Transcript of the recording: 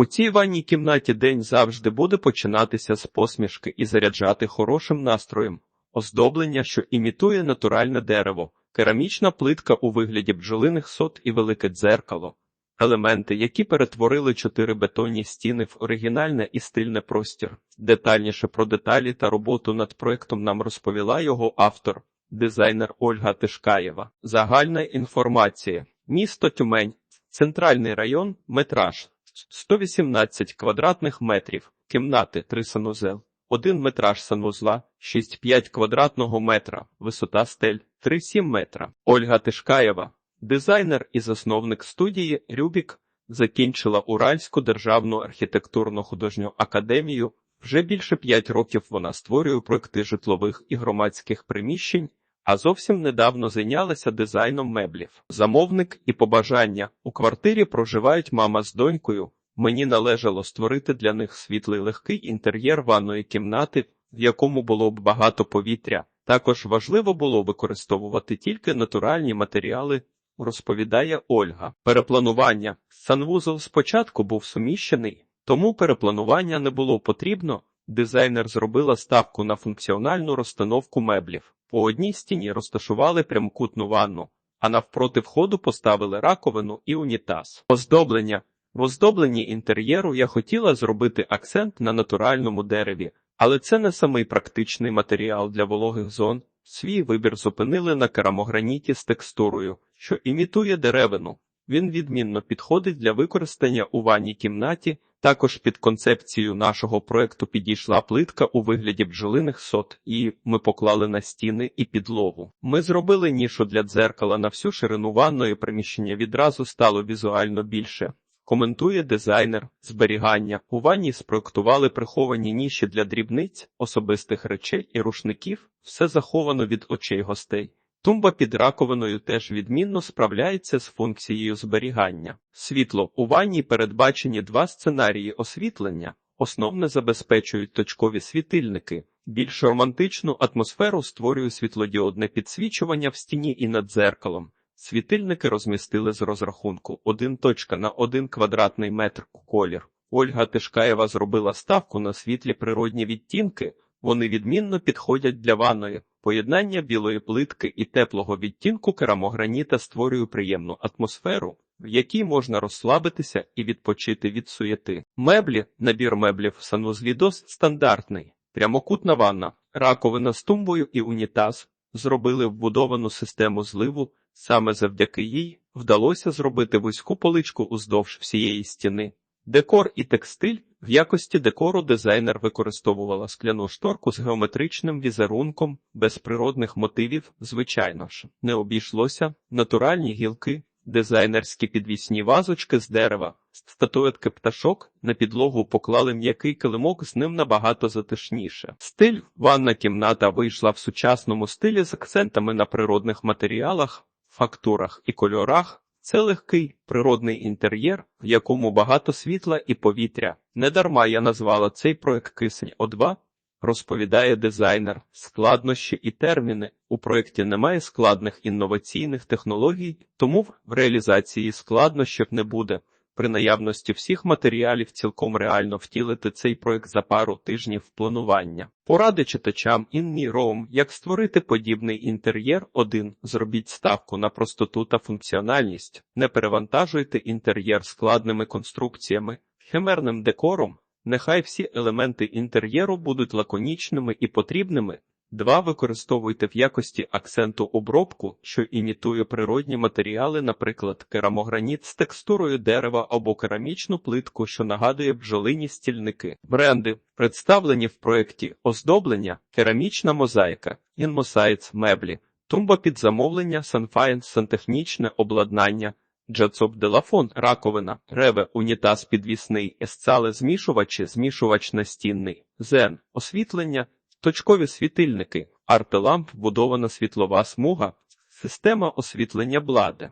У цій ванній кімнаті день завжди буде починатися з посмішки і заряджати хорошим настроєм, оздоблення, що імітує натуральне дерево, керамічна плитка у вигляді бджолиних сот і велике дзеркало. Елементи, які перетворили чотири бетонні стіни в оригінальне і стильне простір. Детальніше про деталі та роботу над проектом нам розповіла його автор, дизайнер Ольга Тишкаєва. Загальна інформація. Місто Тюмень, центральний район, метраж 118 квадратних метрів, кімнати 3 санузел, 1 метраж санвузла, 6,5 квадратного метра, висота стель 3,7 метра. Ольга Тишкаєва, дизайнер і засновник студії Рюбік, закінчила Уральську державну архітектурно художню академію. Вже більше 5 років вона створює проекти житлових і громадських приміщень, а зовсім недавно зайнялася дизайном меблів. Замовник і побажання у квартирі проживають мама з донькою. Мені належало створити для них світлий легкий інтер'єр ванної кімнати, в якому було б багато повітря. Також важливо було використовувати тільки натуральні матеріали, розповідає Ольга. Перепланування санвузол спочатку був суміщений, тому перепланування не було потрібно. Дизайнер зробила ставку на функціональну розстановку меблів. По одній стіні розташували прямокутну ванну, а навпроти входу поставили раковину і унітаз. Оздоблення в оздобленні інтер'єру я хотіла зробити акцент на натуральному дереві, але це не самий практичний матеріал для вологих зон. Свій вибір зупинили на керамограніті з текстурою, що імітує деревину. Він відмінно підходить для використання у ванній кімнаті. Також під концепцію нашого проекту підійшла плитка у вигляді бджолиних сот, і ми поклали на стіни і підлогу. Ми зробили нішу для дзеркала на всю ширину ванної приміщення відразу стало візуально більше. Коментує дизайнер зберігання. У ванні спроектували приховані ніші для дрібниць, особистих речей і рушників. Все заховано від очей гостей. Тумба під раковиною теж відмінно справляється з функцією зберігання. Світло у ванні передбачені два сценарії освітлення. Основне забезпечують точкові світильники. Більш романтичну атмосферу створює світлодіодне підсвічування в стіні і над дзеркалом. Світильники розмістили з розрахунку 1 точка на 1 квадратний метр колір. Ольга Тишкаєва зробила ставку на світлі природні відтінки. Вони відмінно підходять для ванної. Поєднання білої плитки і теплого відтінку керамограніта створює приємну атмосферу, в якій можна розслабитися і відпочити від суєти. Меблі, набір меблів в санвузлі досить стандартний, прямокутна ванна, раковина з тумбою і унітаз зробили вбудовану систему зливу. Саме завдяки їй вдалося зробити вузьку поличку уздовж всієї стіни. Декор і текстиль в якості декору дизайнер використовувала скляну шторку з геометричним візерунком, без природних мотивів, звичайно ж, не обійшлося натуральні гілки, дизайнерські підвісні вазочки з дерева, статуетки пташок на підлогу поклали м'який килимок, з ним набагато затишніше. Стиль ванна кімната вийшла в сучасному стилі з акцентами на природних матеріалах, фактурах і кольорах. Це легкий природний інтер'єр, в якому багато світла і повітря. Недарма я назвала цей проект кисень О2, розповідає дизайнер. Складнощі і терміни. У проєкті немає складних інноваційних технологій, тому в реалізації складнощів не буде. При наявності всіх матеріалів цілком реально втілити цей проект за пару тижнів планування. Поради читачам Інні Роум, як створити подібний інтер'єр. 1. зробіть ставку на простоту та функціональність, не перевантажуйте інтер'єр складними конструкціями, химерним декором. Нехай всі елементи інтер'єру будуть лаконічними і потрібними. 2. Використовуйте в якості акценту обробку, що імітує природні матеріали, наприклад, керамограніт з текстурою дерева або керамічну плитку, що нагадує бджолині стільники. Бренди, представлені в проєкті оздоблення, керамічна мозаїка, інмосайц меблі, тумба під замовлення, санфайн, сантехнічне обладнання. Джацоп Делафон, раковина, реве, унітаз підвісний, есцале змішувачі, змішувач настінний, зен, освітлення, точкові світильники, артеламп, вбудована світлова смуга, система освітлення блади.